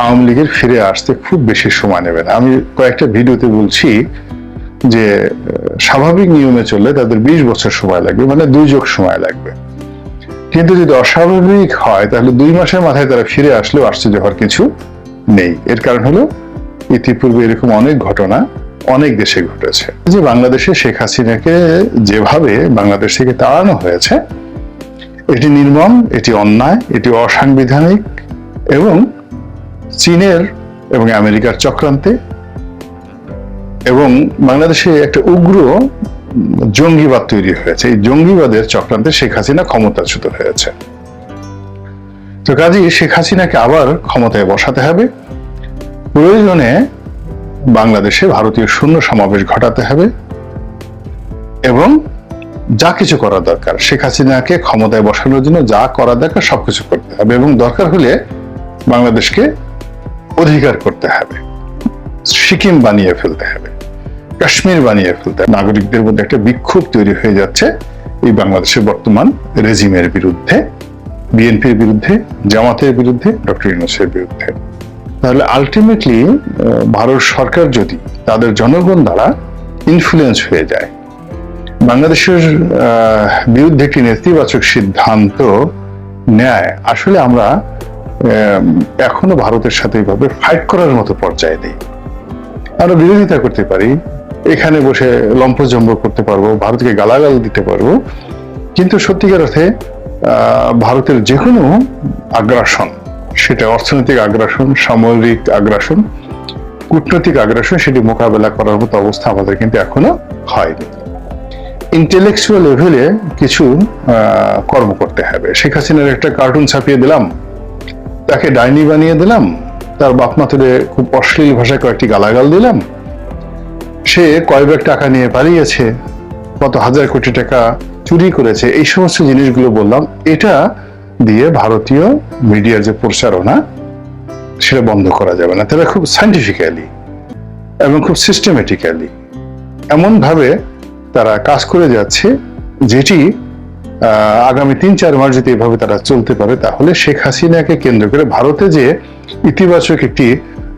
আওয়ামী লীগের ফিরে আসতে খুব বেশি সময় নেবে না। আমি কয়েকটা ভিডিওতে বলছি যে স্বাভাবিক নিয়মে চললে তাদের বিশ বছর সময় লাগবে মানে দুই যোগ সময় লাগবে। কিন্তু যদি অস্বাভাবিক হয়, তাহলে দুই মাসের মাথায় তারা ফিরে আসলেও আশ্চর্য হওয়ার কিছু নেই। এর কারণ হলো, ইতিপূর্বে এরকম অনেক ঘটনা অনেক দেশে ঘটেছে। যে বাংলাদেশে শেখ হাসিনাকে যেভাবে বাংলাদেশ থেকে তাড়ানো হয়েছে, এটি নির্মম, এটি অন্যায়, এটি অসাংবিধানিক এবং চীনের এবং আমেরিকার চক্রান্তে এবং বাংলাদেশে একটা উগ্র জঙ্গিবাদ তৈরি হয়েছে। এই জঙ্গিবাদের চক্রান্তে শেখ হাসিনা ক্ষমতাচ্যুত হয়েছে। তো কাজেই শেখ হাসিনাকে আবার ক্ষমতায় বসাতে হবে। প্রয়োজনে বাংলাদেশে ভারতীয় শূন্য সমাবেশ ঘটাতে হবে এবং যা কিছু করা দরকার, শেখ হাসিনাকে ক্ষমতায় বসানোর জন্য যা করা দরকার সবকিছু করতে হবে এবং দরকার হলে বাংলাদেশকে অধিকার করতে হবে। সিকিম বানিয়ে ফেলতে হবে। কাশ্মীর বানিয়ে ফেলতে নাগরিকদের মধ্যে একটা বিক্ষোভ তৈরি হয়ে যাচ্ছে এই বাংলাদেশের বর্তমান রেজিমের বিরুদ্ধে, বিএনপির বিরুদ্ধে, জামাতের বিরুদ্ধে, ডক্টর ইউনুসের বিরুদ্ধে। তাহলে আলটিমেটলি ভারত সরকার যদি তাদের জনগণ দ্বারা ইনফ্লুয়েন্স হয়ে যায়, বাংলাদেশের বিরুদ্ধে একটি নেতিবাচক সিদ্ধান্ত নেয়, আসলে আমরা এখনও ভারতের সাথে এইভাবে ফাইট করার মতো পর্যায়ে নেই। আমরা বিরোধিতা করতে পারি, এখানে বসে লম্পজম্ব করতে পারব, ভারতকে গালাগাল দিতে পারব, কিন্তু সত্যিকার অর্থে ভারতের যে কোনো আগ্রাসন, সেটা অর্থনৈতিক আগ্রাসন, সামরিক আগ্রাসন, কূটনৈতিক আগ্রাসন, সেটি মোকাবেলা করার মতো অবস্থা আমাদের কিন্তু এখনও হয়নি। ইন্টেলেকচুয়াল লেভেলে কিছু কর্ম করতে হবে। শেখ হাসিনার একটা কার্টুন ছাপিয়ে দিলাম। তাকে ডাইনি বানিয়ে দিলাম। তার বাপ মা তুলে খুব অশ্লীল ভাষায় কয়েকটি গালাগাল দিলাম। সে কয় ব্যাগ টাকা নিয়ে পালিয়েছে, কত হাজার কোটি টাকা চুরি করেছে, এই সমস্ত জিনিসগুলো বললাম। এটা দিয়ে ভারতীয় মিডিয়ার যে প্রচারণা, সেটা বন্ধ করা যাবে না। তারা খুব সাইন্টিফিক্যালি এবং খুব সিস্টেমেটিক্যালি এমনভাবে তারা কাজ করে যাচ্ছে, যেটি আগামী তিন চার মাস যদি এভাবে তারা চলতে পারে, তাহলে শেখ হাসিনাকে কেন্দ্র করে ভারতে যে ইতিবাচক একটি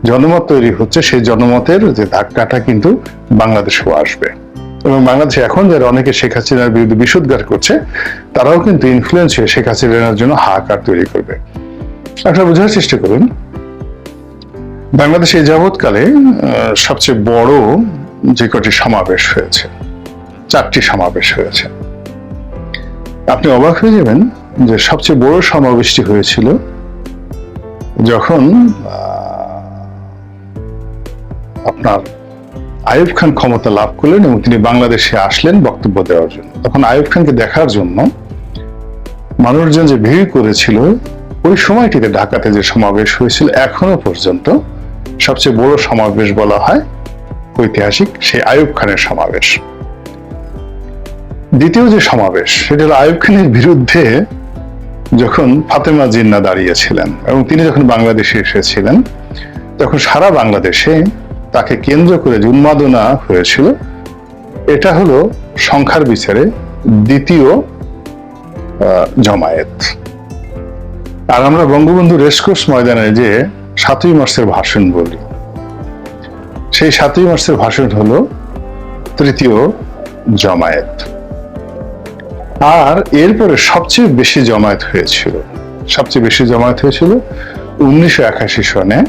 জনমত তৈরি হচ্ছে, সেই জনমতের যে ধাক্কাটা কিন্তু বাংলাদেশেও আসবে। এবং বাংলাদেশে এখন যারা অনেকে শেখ হাসিনার বিরুদ্ধে বিশুদ্ধার করছে, তারাও কিন্তু ইনফ্লুয়েন্স হয়ে শেখ হাসিনার জন্য হাহাকার তৈরি করবে। আপনারা বোঝার চেষ্টা করুন, বাংলাদেশে যাবৎকালে সবচেয়ে বড় যে কটি সমাবেশ হয়েছে, চারটি সমাবেশ হয়েছে। আপনি অবাক হয়ে যাবেন যে সবচেয়ে বড় সমাবেশটি হয়েছিল যখন আপনার আইয়ুব খান ক্ষমতা লাভ করলেন এবং তিনি বাংলাদেশে আসলেন বক্তব্য দেওয়ার জন্য। তখন আইয়ুব খানকে দেখার জন্য মানুষজন যে ভিড় করেছিল, ওই সময়টিতে ঢাকাতে যে সমাবেশ হয়েছিল, এখনও পর্যন্ত সবচেয়ে বড় সমাবেশ বলা হয় ঐতিহাসিক সেই আয়ুব খানের সমাবেশ। দ্বিতীয় যে সমাবেশ, সেটা হলো আইয়ুব খানের বিরুদ্ধে যখন ফাতেমা জিন্না দাঁড়িয়েছিলেন এবং তিনি যখন বাংলাদেশে এসেছিলেন, তখন সারা বাংলাদেশে তাকে কেন্দ্র করে যে উন্মাদনা হয়েছিল, এটা হলো সংখ্যার বিচারে দ্বিতীয় জমায়েত। আর আমরা বঙ্গবন্ধু রেসকোর্স ময়দানে যে সাতই মার্চের ভাষণ বলি, সেই সাতই মার্চের ভাষণ হলো তৃতীয় জমায়েত। আর এরপরে সবচেয়ে বেশি জমায়েত হয়েছিল, সবচেয়ে বেশি জমায়েত হয়েছিল উনিশশো একাশি সনে,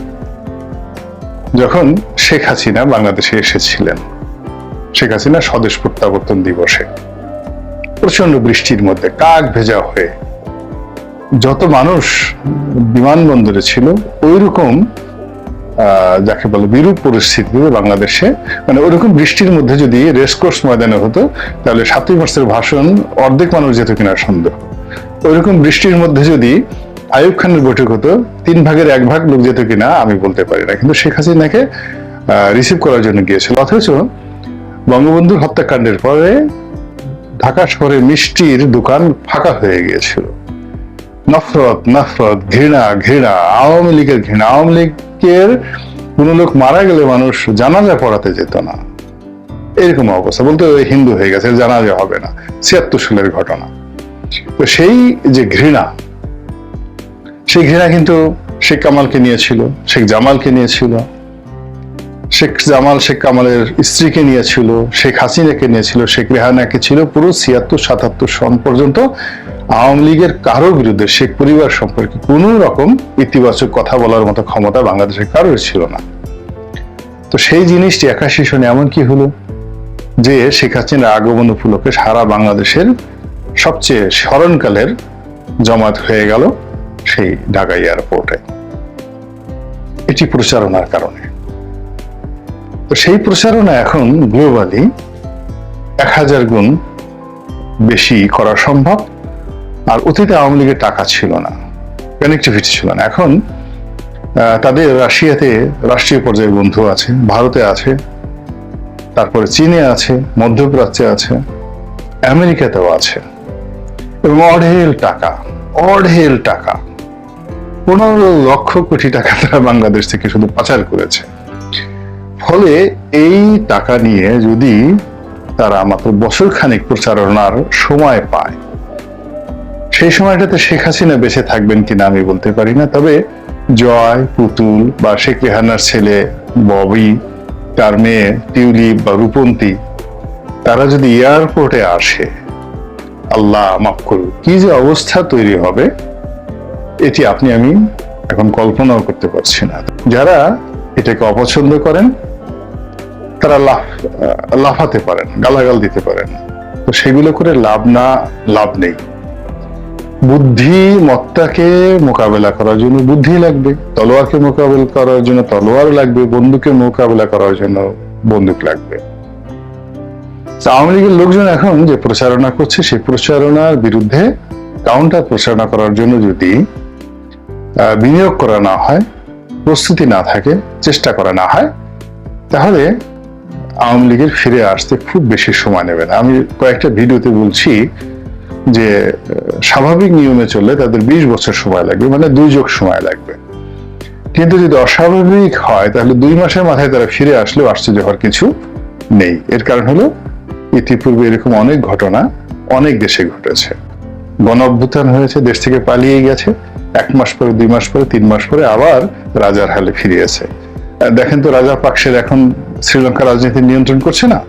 যখন শেখ হাসিনা বাংলাদেশে এসেছিলেন। শেখ হাসিনা স্বদেশ প্রত্যাবর্তন দিবসে। প্রচণ্ড বৃষ্টির মধ্যে কাক ভেজা হয়ে যত মানুষ বিমানবন্দরে ছিল ওই রকম যাকে বলে বিরূপ পরিস্থিতিতে বাংলাদেশে মানে ওরকম বৃষ্টির মধ্যে যদি রেসকোর্স ময়দানে হতো, তাহলে সাতই মার্চের ভাষণ অর্ধেক মানুষ যেত কিনা সন্দেহ। ওইরকম বৃষ্টির মধ্যে যদি আয়ুব খানের বৈঠক হতো, তিন ভাগের এক ভাগ লোক যেত কিনা আমি বলতে পারি না। কিন্তু শেখ হাসিনাকে রিসিভ করার জন্য গিয়েছিল। অথচ বঙ্গবন্ধুর হত্যাকাণ্ডের পরে ঢাকা শহরে মিষ্টির দোকান ফাঁকা হয়ে গিয়েছিল। নফরত নফরত, ঘৃণা ঘৃণা, আওয়ামী লীগের ঘৃণা। আওয়ামী লীগের কোন লোক মারা গেলে মানুষ জানাজা পড়াতে যেত না। এরকম অবস্থা। বলতে হিন্দু হয়ে গেছে জানাজা হবে না। ছিয়াত্তর সালের ঘটনা। তো সেই যে ঘৃণা, সেই ঘৃণা কিন্তু শেখ কামালকে নিয়েছিল, শেখ জামালকে নিয়েছিল, শেখ জামাল, শেখ কামালের স্ত্রীকে নিয়েছিল, শেখ হাসিনাকে নিয়েছিল, শেখ রেহানাকে ছিল পুরো ছিয়াত্তর, সাতাত্তর সন পর্যন্ত আওয়ামী লীগের কারও বিরুদ্ধে শেখ পরিবার সম্পর্কে কোনো রকম ইতিবাচক কথা বলার মতো ক্ষমতা বাংলাদেশের কারোর ছিল না। তো সেই জিনিসটি একাশি সনে এমন কি হলো? যে শেখ হাসিনার আগমন উপলক্ষে সারা বাংলাদেশের সবচেয়ে স্মরণকালের জমাত হয়ে গেল সেই ঢাকা এয়ারপোর্টে। এটি প্রচারণার কারণে। তো সেই প্রচারণা এখন গ্লোবালি এক হাজার গুণ বেশি করা সম্ভব। আর অতীতে আওয়ামী লীগের টাকা ছিল না কানেক্টিভিটি ছিল না। এখন তাদের রাশিয়াতে রাষ্ট্রীয় পর্যায়ে বন্ধু আছে, ভারতে আছে, তারপরে চীনে আছে, মধ্যপ্রাচ্যে আছে, আমেরিকাতেও আছে। এবং অঢেল টাকা অঢেল টাকা, পনেরো লক্ষ কোটি টাকা তারা বাংলাদেশ থেকে শুধু পাচার করেছে। ফলে এই টাকা নিয়ে যদি তারা মাত্র বছর খানিক প্রচারণার সময় পায় সেই সময়টাতে শেখ হাসিনা বেঁচে থাকবেন কিনা আমি বলতে পারি না, তবে জয়, পুতুল বা শেখ রেহানার ছেলে ববি, তার মেয়ে টিউলিপ বা রূপন্তী, তারা যদি এয়ারপোর্টে আসে, আল্লাহ মাফ করুন কি যে অবস্থা তৈরি হবে, এটি আপনি, আমি এখন কল্পনাও করতে পারছি না। যারা এটাকে অপছন্দ করেন, তারা লাফ, লাফাতে পারেন, গালাগাল দিতে পারেন। তো সেগুলো করে লাভ না, লাভ নেই। বুদ্ধিমত্তাকে মোকাবেলা করার জন্য বুদ্ধি লাগবে, তলোয়ারকে মোকাবেলা করার জন্য তলোয়ার লাগবে বন্দুকে মোকাবেলা করার জন্য বন্দুক লাগবে। আওয়ামী লীগের লোকজন এখন যে প্রচারণা করছে, সেই প্রচারণার বিরুদ্ধে কাউন্টার প্রচারণা করার জন্য যদি বিনিয়োগ করা না হয়, প্রস্তুতি না থাকে, চেষ্টা করা না হয়, তাহলে আওয়ামী লীগের ফিরে আসতে খুব বেশি সময় নেবে না। আমি কয়েকটা ভিডিওতে বলছি যে স্বাভাবিক নিয়মে চললে তাদের বিশ বছর সময় লাগবে মানে দুই যোগ সময় লাগবে। কিন্তু যদি অস্বাভাবিক হয়, তাহলে দুই মাসের মাথায় তারা ফিরে আসলেও আশ্চর্য হওয়ার কিছু নেই। এর কারণ হলো, ইতিপূর্বে এরকম অনেক ঘটনা অনেক দেশে ঘটেছে। গণ অভ্যুত্থান হয়েছে, দেশ থেকে পালিয়ে গেছে, এক মাস পরে, দুই মাস পরে, তিন মাস পরে আবার রাজার হালে ফিরিয়েছে। দেখেন তো, রাজা পাকসের এখন শ্রীলঙ্কা রাজনীতি নিয়ন্ত্রণ করছে না?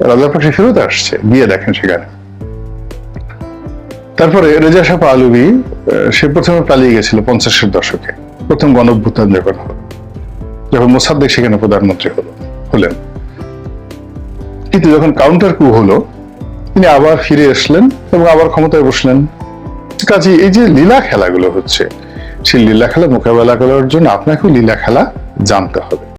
রাজা পাকসে ফেরত আসছে, গিয়ে দেখেন সেখানে। তারপরে রেজা শাহ আলুবি সে প্রথমে পালিয়ে গেছিল পঞ্চাশের দশকে। প্রথম গণঅভ্যুত্থান যখন হলো, যখন মোসাদ্দেক সেখানে প্রধানমন্ত্রী হলো, হলেন। কিন্তু যখন কাউন্টার কু হলো, তিনি আবার ফিরে আসলেন এবং আবার ক্ষমতায় বসলেন। কাজে, এই যে লীলা খেলাগুলো হচ্ছে, সেই লীলা খেলা মোকাবেলা করার জন্য আপনাকেও লীলা খেলা জানতে হবে।